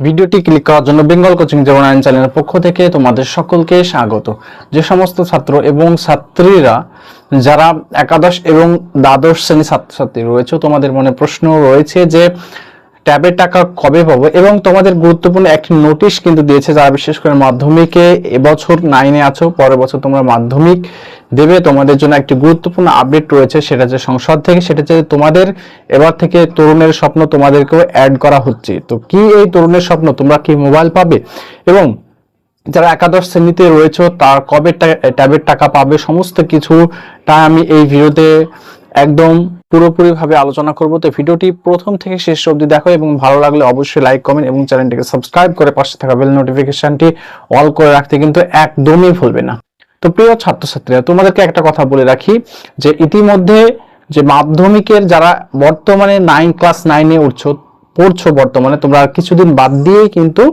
ভিডিওটি ক্লিক করার জন্য বেঙ্গল কোচিং যেমন আইন চ্যানেলের পক্ষ থেকে তোমাদের সকলকে স্বাগত। যে সমস্ত ছাত্র এবং ছাত্রীরা, যারা একাদশ এবং দ্বাদশ শ্রেণি ছাত্রছাত্রী রয়েছে, তোমাদের মনে প্রশ্ন রয়েছে যে ট্যাবের টাকা কবে পাবো? এবং তোমাদের গুরুত্বপূর্ণ একটি নোটিশ কিন্তু দিয়েছে যারা বিশেষ করে মাধ্যমিকে এবছর নাইনে আছো, পরের বছর তোমরা মাধ্যমিক দেবে। তোমাদের জন্য একটি গুরুত্বপূর্ণ আপডেট রয়েছে, সেটা যে সংসদ থেকে, সেটা যে তোমাদের এবার থেকে তরুণের স্বপ্ন তোমাদেরকেও অ্যাড করা হচ্ছে। তো কি এই তরুণের স্বপ্ন? তোমরা কি মোবাইল পাবে? এবং যারা একাদশ শ্রেণীতে রয়েছে, তার কবে ট্যাবের টাকা পাবে? সমস্ত কিছুটা আমি এই ভিডিওতে একদম পুরোপুরি ভাবে আলোচনা করব। তো ভিডিওটি প্রথম থেকে শেষ অবধি দেখো এবং ভালো লাগলে অবশ্যই লাইক কমেন্ট এবং চ্যানেলটিকে সাবস্ক্রাইব করে পাশে থাকা বেল নোটিফিকেশনটি অল করে রাখতে কিন্তু একদমই ভুলবে না। তো প্রিয় ছাত্রছাত্রীরা, তোমাদেরকে একটা কথা বলে রাখি যে ইতিমধ্যে যে মাধ্যমিকের যারা বর্তমানে নাইন ক্লাস নাইনে উঠছো পড়ছো বর্তমানে, তোমরা কিছুদিন বাদ দিয়েই কিন্তু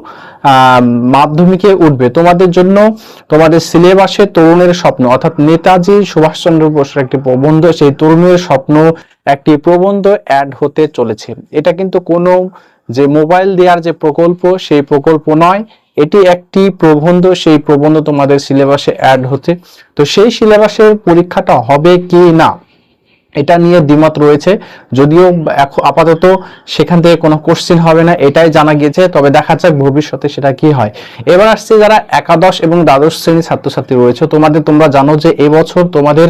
মাধ্যমিকে উঠবে। তোমাদের জন্য তোমাদের সিলেবাসে তরুণের স্বপ্ন, অর্থাৎ নেতাজি সুভাষচন্দ্র বোসের একটি প্রবন্ধ, সেই তরুণের স্বপ্ন একটি প্রবন্ধ অ্যাড হতে চলেছে। এটা কিন্তু কোনো যে মোবাইল দেওয়ার যে প্রকল্প, সেই প্রকল্প নয়। এটি একটি প্রবন্ধ, সেই প্রবন্ধ তোমাদের সিলেবাসে অ্যাড হতে। তো সেই সিলেবাসের পরীক্ষাটা হবে কি না? এটা নিয়ে দ্বিমত রয়েছে। যদিও আপাতত সেখান থেকে কোনো কোশ্চেন হবে না, এটাই জানা গিয়েছে, তবে দেখা যাক ভবিষ্যতে সেটা কি হয়। এবার আসছে যারা একাদশ এবং দ্বাদশ শ্রেণির ছাত্রছাত্রী রয়েছে, তোমাদের তোমরা জানো যে এবছর তোমাদের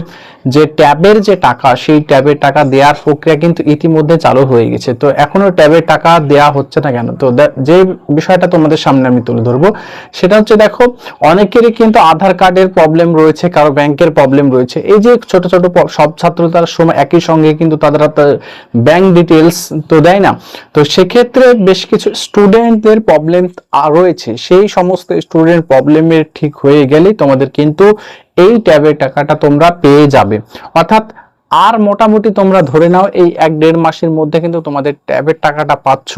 যে ট্যাবের যে টাকা, সেই ট্যাবের টাকা দেওয়ার প্রক্রিয়া কিন্তু ইতিমধ্যে চালু হয়ে গেছে। তো এখনও ট্যাবের টাকা দেওয়া হচ্ছে না কেন? তো যে বিষয়টা তোমাদের সামনে আমি তুলে ধরবো, সেটা হচ্ছে দেখো, অনেকেরই কিন্তু আধার কার্ডের প্রবলেম রয়েছে, কারও ব্যাংকের প্রবলেম রয়েছে। এই যে ছোট ছোট সব ছাত্র তার সময় একই সঙ্গে কিন্তু তাদের ব্যাংক ডিটেলস তো দেয় না। তো সেক্ষেত্রে বেশ কিছু স্টুডেন্টদের প্রবলেম রয়েছে। সেই সমস্ত স্টুডেন্ট প্রবলেমের ঠিক হয়ে গেলেই তোমাদের কিন্তু এই ট্যাবের টাকাটা তোমরা পেয়ে যাবে। অর্থাৎ আর মোটামুটি তোমরা ধরে নাও এই এক দেড় মাসের মধ্যে কিন্তু তোমাদের ট্যাবের টাকাটা পাচ্ছ।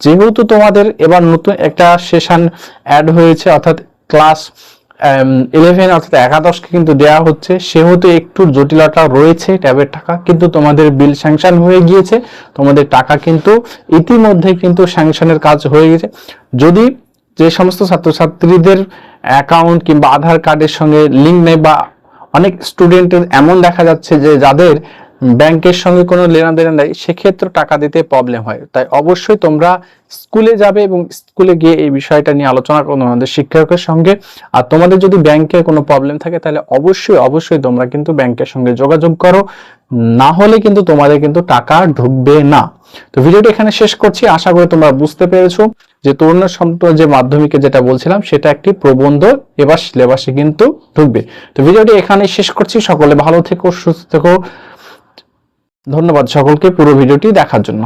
যেহেতু তোমাদের এবার নতুন একটা সেশন অ্যাড হয়েছে, অর্থাৎ ক্লাস ইলেভেন অর্থাৎ একাদশকে কিন্তু দেওয়া হচ্ছে। সেহেতু একটু জটিলতা রয়েছে ট্যাবের টাকা, কিন্তু তোমাদের বিল স্যাংশন হয়ে গিয়েছে। তোমাদের টাকা কিন্তু ইতিমধ্যে কিন্তু স্যাংশনের কাজ হয়ে গেছে। যদি যে সমস্ত ছাত্রছাত্রীদের অ্যাকাউন্ট কিংবা আধার কার্ডের সঙ্গে লিঙ্ক নেই বা অনেক স্টুডেন্টের এমন দেখা যাচ্ছে যে যাদের ব্যাংকের সঙ্গে কোনো লেনাদেনা নেই, সেক্ষেত্রে টাকা দিতে প্রবলেম হয়। তাই অবশ্যই তোমরা স্কুলে যাবে এবং স্কুলে গিয়ে এই বিষয়টা নিয়ে আলোচনা করো তোমাদের শিক্ষকের সঙ্গে। আর তোমাদের যদি ব্যাংকের কোনো প্রবলেম থাকে, তাহলে অবশ্যই অবশ্যই তোমরা কিন্তু ব্যাংকের সঙ্গে যোগাযোগ করো। না হলে কিন্তু তোমাদের কিন্তু টাকা ঢুকবে না। তো ভিডিওটা এখানে শেষ করছি। আশা করি তোমরা বুঝতে পেরেছ যে তরুণ সম্পর্ক যে মাধ্যমিকে যেটা বলছিলাম, সেটা একটি প্রবন্ধ, এবার সিলেবাসে কিন্তু ঢুকবে। তো ভিডিওটি এখানে শেষ করছি। সকলে ভালো থেকো, সুস্থ থেকো। ধন্যবাদ সকলকে পুরো ভিডিওটি দেখার জন্য।